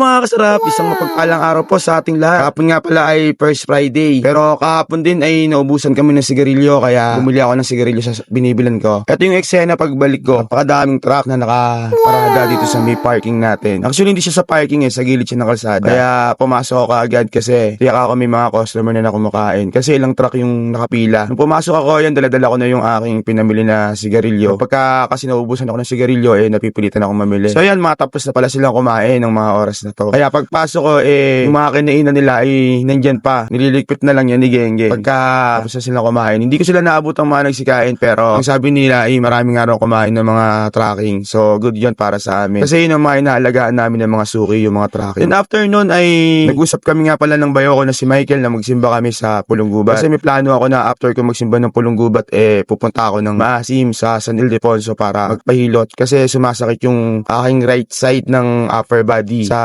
mga kasarap, isang mapagpalang araw po sa ating lahat. Kahapon nga pala ay first Friday. Pero kahapon din ay naubusan kami ng sigarilyo kaya bumili ako ng sigarilyo sa binibilan ko. Ito yung eksena pagbalik ko. Napakadaming truck na nakaparada dito sa may parking natin. Actually hindi siya sa parking eh, sa gilid siya ng kalsada. Kaya pumasok ako agad kasi tiyak ako may mga customer na nakumakain. Kasi ilang truck yung nakapila. Nung pumasok ako yan, daladala ko na yung aking pinamili na sigarilyo. Pagka kasi naubusan ako ng sigarilyo eh, napipilitan ako mamili. So yan, matapos na pala silang kumain ng mga oras na to. Kaya pagpasok ko eh, yung mga kinainan nila ay nandyan pa. Nililigpit na lang yan ni Genge. Pagka tapos na silang kumain, hindi ko sila naabot ang mga nagsikain pero ang sabi nila ay maraming araw kumain ng mga tracking. So good yun para sa amin. Kasi yun ang mga inaalagaan namin ng mga suki, yung mga tracking. Then after nun ay nag-usap kami nga pala ng bayo ko na si Michael na magsimba kami sa Pulunggubat. Kasi may plano ako na after ko magsimba ng Pulunggubat eh pupunta ako ng Maasim sa San Ildefonso para magpahilot kasi sumasakit yung aking right side ng upper body sa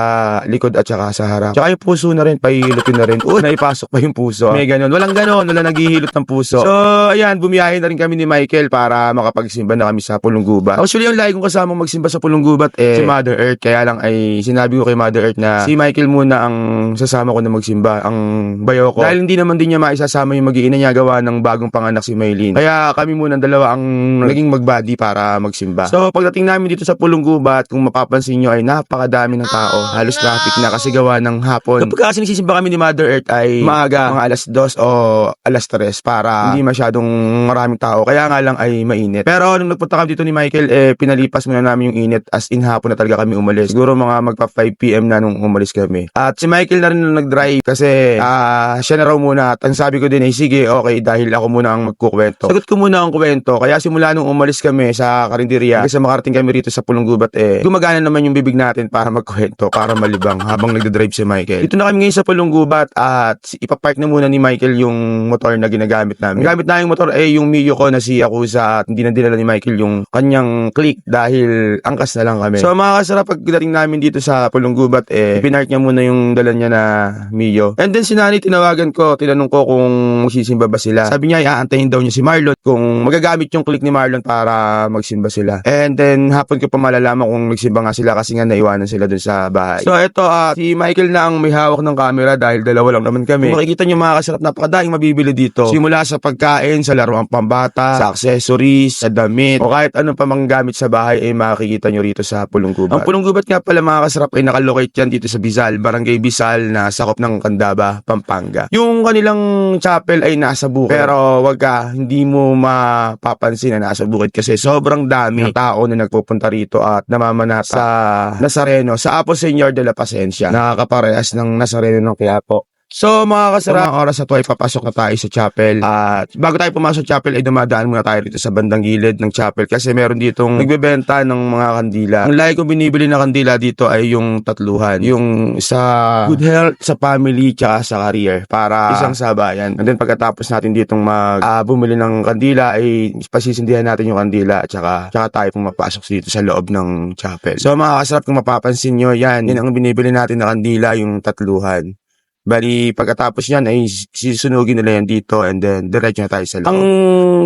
likod at saka sa harap. Tsaka yung puso na rin, pahihilotin na rin. Oo, naipasok pa yung puso. May ganun. Walang ganun. Wala naghihilot ng puso. So, ayan, bumiyahe na rin kami ni Michael para makapagsimba na kami sa Pulunggubat. Actually, yung lagi kong kasama magsimba sa Pulunggubat eh, si Mother Earth. Kaya lang ay sinabi ko kay Mother Earth na si Michael muna ang sasama ko na magsimba, ang bayo ko. Dahil hindi naman din niya maisasama yung mag-iina niya gawa ng bagong panganak si Maylin. Kaya kami muna ang dalawa ang naging magbody para magsimba. So, pagdating namin dito sa Pulunggubat, kung mapapansin nyo ay napakadami ng tao. Halos traffic na kasi gawa ng hapon. Kapag kasi nagsisimba kami ni Mother Earth ay maaga, mga alas 2 o alas 3 para hindi masyadong maraming tao. Kaya nga lang ay mainit. Pero nung nagpunta kami dito ni Michael, eh, pinalipas muna namin yung init as in hapon na talaga kami umalis. Siguro mga magpa 5pm na nung umalis kami. At si Michael na rin na nag-drive kasi ah, siya na raw muna. At ang sabi ko din ay sige, okay, dahil ako muna ang magkukwento. Sagot ko muna ang kwento. Kaya simula nung umalis kami sa karinderya, kasi makarating kami rito sa Pulunggubat eh, gumagana naman yung bibig natin para magkwento, para malibang habang nagda-drive si Michael. Dito na kami ngayon sa Pulunggubat at ipapark na muna ni Michael yung motor na ginagamit namin. Ang gamit namin motor eh yung Mio ko na si Akusa at hindi na dinala ni Michael yung kanyang click dahil angkas na lang kami. So mga kasarap pagdating namin dito sa Pulunggubat eh pinark niya muna yung dala niya na Mio. And then si Nani tinawagan ko, tinanong ko kung magsisimba ba sila. Sabi niya iaantayin daw niya si Marlon kung magagamit yung click ni Marlon para magsimba sila. And then hapon ko pa malalaman kung nagsimba nga sila kasi nga naiwanan sila dun sa bahay. So ito ah si Michael na ang may hawak ng camera dahil dalawa lang naman kami. Kung makikita niyo mga kasarap napakadaing mabibili dito. Simula sa pagkain, sa laruang pambata, sa accessories, sa damit, o kahit anong pa mang gamit sa bahay ay makikita niyo rito sa Pulunggubat. Ang Pulunggubat nga pala mga kasarap ay nakalocate yan dito sa Bizal, Barangay Bizal na sakop ng Candaba, Pampanga. Yung kanilang chapel ay nasa bukid. Pero wag ka, hindi mo mapapansin na nasa bukid kasi sobrang dami ng tao na nagpupunta rito at namamanata sa Nazareno, sa Apo Senyor de la Pasencia. Nakakaparehas ng Nazareno ng Quiapo. So mga kasarap, mga oras na to ay papasok na tayo sa chapel at bago tayo pumasok sa chapel ay dumadaan muna tayo dito sa bandang gilid ng chapel kasi meron ditong nagbebenta ng mga kandila. Ang lagi kong binibili na kandila dito ay yung tatluhan. Yung sa good health, sa family, tsaka sa career para isang sabayan. And then pagkatapos natin ditong mag ah, bumili ng kandila ay pasisindihan natin yung kandila at tsaka, tsaka tayo pumapasok dito sa loob ng chapel. So mga kasarap kung mapapansin nyo, yan, yan ang binibili natin na kandila, yung tatluhan. Bali, pagkatapos yan ay sisunugin nila yan dito and then diretso na tayo sa loob. Ang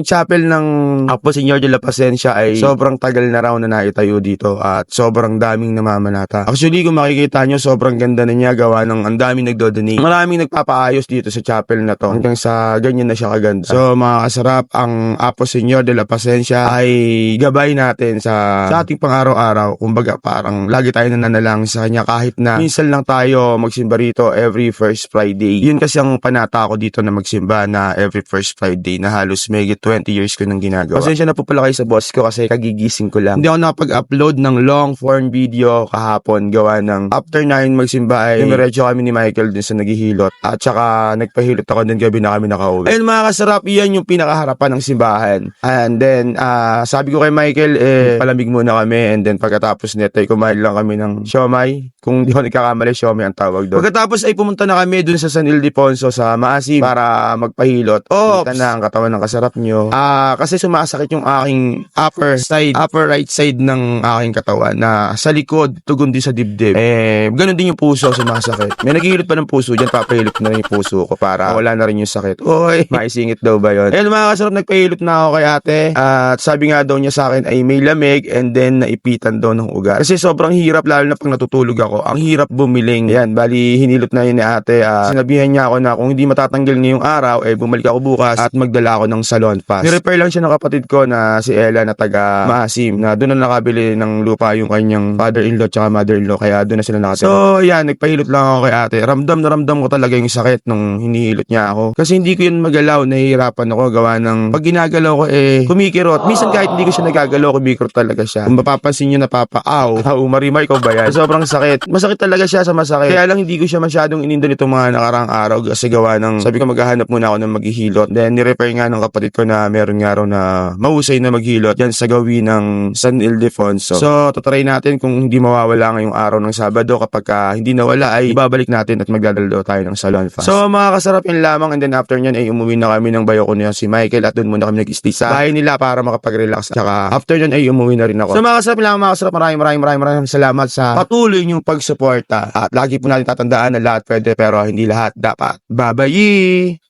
chapel ng Apo Senyor de la Pasencia ay sobrang tagal na raw na naitayo dito at sobrang daming namamanata. Actually, kung makikita nyo, sobrang ganda na niya gawa ng ang daming nagdodonate. Maraming nagpapaayos dito sa chapel na to hanggang sa ganyan na siya kaganda. So, mga kasarap, ang Apo Senyor de la Pasencia ay gabay natin sa, sa ating pang-araw-araw. Kumbaga, parang lagi tayo nananalang sa kanya kahit na minsan lang tayo magsimba rito every first Friday. Yun kasi ang panata ko dito na magsimba na every first Friday na halos may 20 years ko nang ginagawa. Pasensya na po pala kayo sa boss ko kasi kagigising ko lang. Hindi ako nakapag-upload ng long form video kahapon gawa ng after 9 magsimba ay dumiretso kami ni Michael dun sa naghihilot at saka nagpahilot ako din gabi na kami nakauwi. Ayun mga kasarap, iyan yung pinakaharapan ng simbahan. And then, ah, sabi ko kay Michael, eh, palamig muna kami and then pagkatapos nito ay kumain lang kami ng siomay. Kung di ko nagkakamali, siomay ang tawag doon. Pagkatapos ay pumunta na kami dun sa San Ildefonso sa Maasim para magpahilot. Oh, kita na ang katawan ng kasarap nyo. Ah, kasi sumasakit yung aking upper side, upper right side ng aking katawan na sa likod, tugon din sa dibdib. Eh, ganun din yung puso sumasakit. May naghihilot pa ng puso dyan, papahilot na rin yung puso ko para wala na rin yung sakit. Oy, maisingit daw ba yun? Ayun mga kasarap, nagpahilot na ako kay ate. At sabi nga daw niya sa akin ay may lamig and then naipitan daw ng ugat. Kasi sobrang hirap lalo na pag natutulog ako. Ang hirap bumiling. Yan, bali hinilot na yun ni ate. Ah, sinabihan niya ako na kung hindi matatanggal ngayong araw, eh bumalik ako bukas at magdala ako ng salon pass. Ni-repair lang siya ng kapatid ko na si Ella na taga Maasim na doon na nakabili ng lupa yung kanyang father-in-law at mother-in-law kaya doon na sila nakatira. So, yan, nagpahilot lang ako kay ate. Ramdam na ramdam ko talaga yung sakit nung hinihilot niya ako. Kasi hindi ko yun magalaw, nahihirapan ako gawa ng pag ginagalaw ko eh kumikirot. Minsan kahit hindi ko siya nagagalaw, kumikirot talaga siya. Kung mapapansin niyo napapaaw, au, marimay ko ba yan? Sobrang sakit. Masakit talaga siya sa masakit. Kaya lang hindi ko siya masyadong inindon itong mga nakarang araw kasi gawa ng sabi ko maghahanap muna ako ng maghihilot. Then ni-repair nga ng kapatid ko na meron nga raw na mahusay na maghilot yan sa gawi ng San Ildefonso. So, tatry natin kung hindi mawawala ngayong araw ng Sabado kapag ah, hindi nawala ay ibabalik natin at magdadalo tayo ng salon fast. So, mga kasarap yun lamang and then after nyan ay umuwi na kami ng bayo ko niya si Michael at doon muna kami nag-stay sa bahay nila para makapag-relax. Tsaka after nyan ay umuwi na rin ako. So, mga kasarap lamang mga kasarap maraming maraming maraming maraming salamat sa patuloy niyong pagsuporta at lagi po natin tatandaan na lahat pwede pero hindi lahat dapat. Bye-bye!